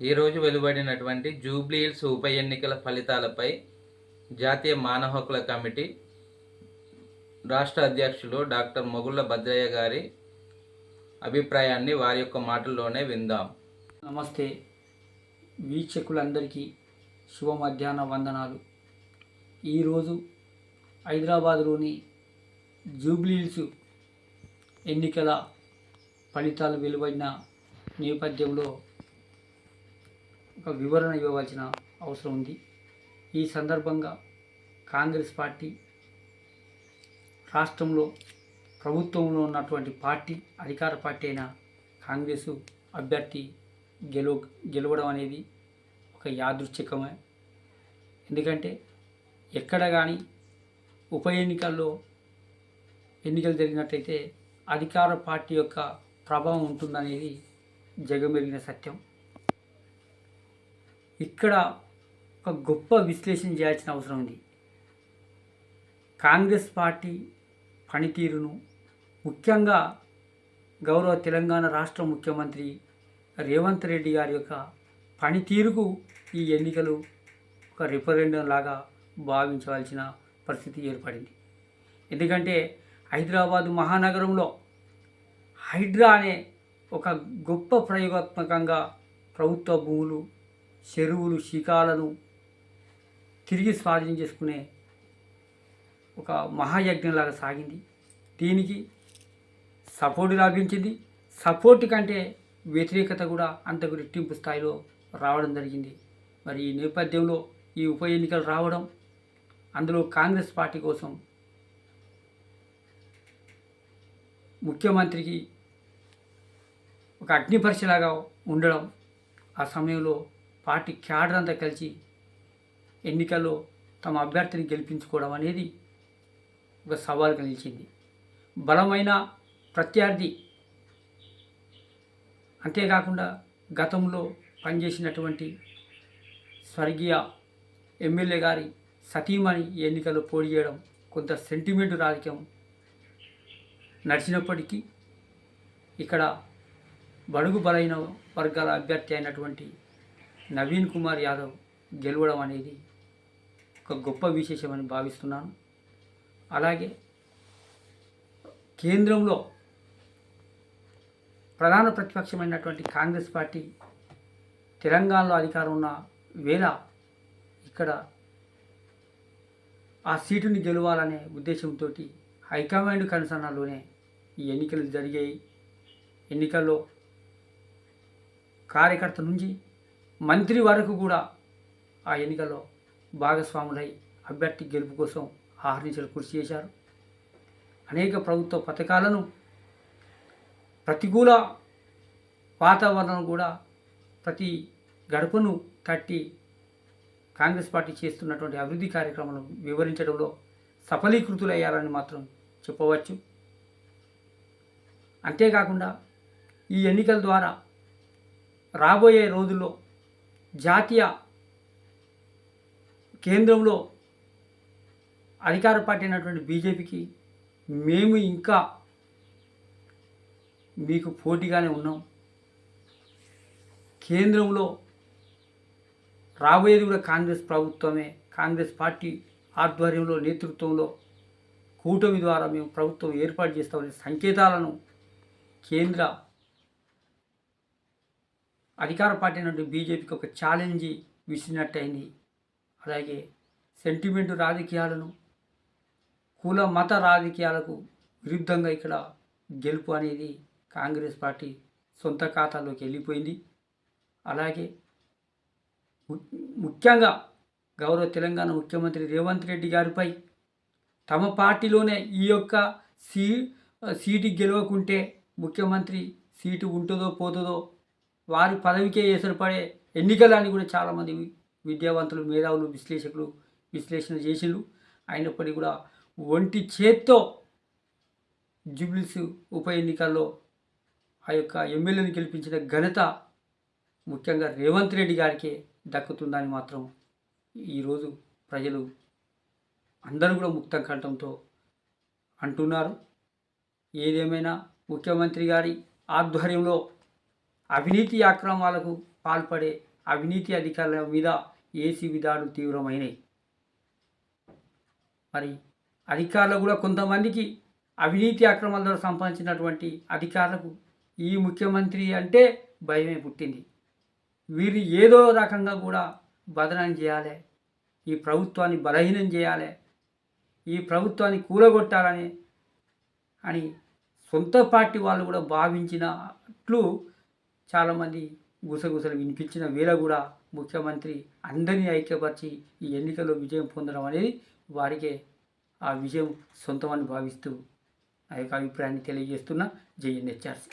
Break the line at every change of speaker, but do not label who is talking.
ఈరోజు వెలువడినటువంటి జూబ్లీహిల్స్ ఉప ఎన్నికల ఫలితాలపై జాతీయ మానవ హక్కుల కమిటీ రాష్ట్ర అధ్యక్షులు డాక్టర్ మొగుళ్ళ భద్రయ్య గారి అభిప్రాయాన్ని వారి యొక్క మాటల్లోనే విందాం.
నమస్తే. వీక్షకులందరికీ శుభ మధ్యాహ్న వందనాలు ఈరోజు హైదరాబాద్లోని జూబ్లీహిల్స్ ఎన్నికల ఫలితాలు వెలువడిన నేపథ్యంలో ఒక వివరణ ఇవ్వవలసిన అవసరం ఉంది. ఈ సందర్భంగా కాంగ్రెస్ పార్టీ రాష్ట్రంలో ప్రభుత్వంలో ఉన్నటువంటి పార్టీ అధికార పార్టీ అయిన కాంగ్రెస్ అభ్యర్థి గెలు గెలవడం అనేది ఒక యాదృచ్ఛికమే. ఎందుకంటే ఎక్కడ కానీ ఉప ఎన్నికల్లో ఎన్నికలు జరిగినట్టయితే అధికార పార్టీ యొక్క ప్రభావం ఉంటుందనేది జగమెరిగిన సత్యం. ఇక్కడ ఒక గొప్ప విశ్లేషణ చేయాల్సిన అవసరం ఉంది. కాంగ్రెస్ పార్టీ పనితీరును ముఖ్యంగా గౌరవ తెలంగాణ రాష్ట్ర ముఖ్యమంత్రి రేవంత్ రెడ్డి గారి యొక్క పనితీరుకు ఈ ఎన్నికలు ఒక రిఫరెండం లాగా భావించవలసిన పరిస్థితి ఏర్పడింది. ఎందుకంటే హైదరాబాదు మహానగరంలో హైడ్రా అనే ఒక గొప్ప ప్రయోగాత్మకంగా ప్రభుత్వ భూములు చెరువులు శిఖాలను తిరిగి స్వాధీనం చేసుకునే ఒక మహాయజ్ఞంలాగా సాగింది. దీనికి సపోర్ట్ లభించింది. సపోర్ట్ కంటే వ్యతిరేకత కూడా అంతకు రెట్టింపు స్థాయిలో రావడం జరిగింది. మరి ఈ నేపథ్యంలో ఈ ఉప ఎన్నికలు రావడం అందులో కాంగ్రెస్ పార్టీ కోసం ముఖ్యమంత్రికి ఒక అగ్ని ఉండడం ఆ సమయంలో పార్టీ క్యాడర్ అంతా కలిసి ఎన్నికల్లో తమ అభ్యర్థిని గెలిపించుకోవడం అనేది ఒక సవాల్గా నిలిచింది. బలమైన ప్రత్యర్థి అంతేకాకుండా గతంలో పనిచేసినటువంటి స్వర్గీయ ఎమ్మెల్యే గారి సతీమణి ఎన్నికల్లో పోటీ చేయడం కొంత సెంటిమెంట్ రాజకీయం నడిచినప్పటికీ ఇక్కడ బడుగు బలైన వర్గాల అభ్యర్థి అయినటువంటి నవీన్ కుమార్ యాదవ్ గెలవడం అనేది ఒక గొప్ప విశేషమని భావిస్తున్నాను. అలాగే కేంద్రంలో ప్రధాన ప్రతిపక్షమైనటువంటి కాంగ్రెస్ పార్టీ తెలంగాణలో అధికారం ఉన్న వేళ ఇక్కడ ఆ సీటుని గెలవాలనే ఉద్దేశంతో హైకమాండ్ కనుసన్నలోనే ఈ ఎన్నికలు జరిగాయి. ఎన్నికల్లో కార్యకర్త నుంచి మంత్రి వరకు కూడా ఆ ఎన్నికల్లో భాగస్వాములై అభ్యర్థి గెలుపు కోసం ఆహరించలు కృషి చేశారు. అనేక ప్రభుత్వ పథకాలను ప్రతికూల వాతావరణం కూడా ప్రతి గడపను తట్టి కాంగ్రెస్ పార్టీ చేస్తున్నటువంటి అభివృద్ధి కార్యక్రమాలను వివరించడంలో సఫలీకృతులయ్యారని మాత్రం చెప్పవచ్చు. అంతేకాకుండా ఈ ఎన్నికల ద్వారా రాబోయే రోజుల్లో జాతీయ కేంద్రంలో అధికార పార్టీ అయినటువంటి బీజేపీకి మేము ఇంకా మీకు పోటీగానే ఉన్నాం. కేంద్రంలో రాబోయేది కూడా కాంగ్రెస్ ప్రభుత్వమే. కాంగ్రెస్ పార్టీ ఆధ్వర్యంలో నేతృత్వంలో కూటమి ద్వారా మేము ప్రభుత్వం ఏర్పాటు చేస్తామనే సంకేతాలను కేంద్ర అధికార పార్టీ నుండి బీజేపీకి ఒక ఛాలెంజ్ విసిరినట్టయింది. అలాగే సెంటిమెంటు రాజకీయాలను కుల మత రాజకీయాలకు విరుద్ధంగా ఇక్కడ గెలుపు అనేది కాంగ్రెస్ పార్టీ సొంత ఖాతాలోకి వెళ్ళిపోయింది. అలాగే ము- ముఖ్యంగా గౌరవ తెలంగాణ ముఖ్యమంత్రి రేవంత్ రెడ్డి గారిపై తమ పార్టీలోనే ఈ యొక్క సీ సీటు గెలవకుంటే ముఖ్యమంత్రి సీటు ఉంటుందో పోతుందో వారి పదవికే ఎసరుపడే ఎన్నికలని కూడా చాలామంది విద్యావంతులు మేధావులు విశ్లేషకులు విశ్లేషణ చేసిండ్రు. అయినప్పటికీ కూడా ఒంటి చేత్తో జూబ్లీస్ ఉప ఎన్నికల్లో ఆ యొక్క ఎమ్మెల్యేని గెలిపించిన ఘనత ముఖ్యంగా రేవంత్ రెడ్డి గారికే దక్కుతుందని మాత్రం ఈరోజు ప్రజలు అందరూ కూడా ముక్త కంఠంతో అంటున్నారు. ఏదేమైనా ముఖ్యమంత్రి గారి ఆధ్వర్యంలో అవినీతి అక్రమాలకు పాల్పడే అవినీతి అధికారుల మీద ఏసీబీ దాడులు తీవ్రమైనవి మరి అధికారులు కూడా కొంతమందికి అవినీతి అక్రమాల ద్వారా సంపాదించినటువంటి అధికారులకు ఈ ముఖ్యమంత్రి అంటే భయమే పుట్టింది. వీరు ఏదో రకంగా కూడా బదనం చేయాలి ఈ ప్రభుత్వాన్ని బలహీనం చేయాలి ఈ ప్రభుత్వాన్ని కూలగొట్టాలని అని సొంత పార్టీ వాళ్ళు కూడా భావించినట్లు చాలామంది గుసగుసలు వినిపించిన వేళ కూడా ముఖ్యమంత్రి అందరినీ ఐక్యపరిచి ఈ ఎన్నికల్లో విజయం పొందడం అనేది వారికే ఆ విజయం సొంతమని భావిస్తూ ఆ యొక్క అభిప్రాయాన్ని తెలియజేస్తున్న జేఎన్హెచ్ఆర్సీ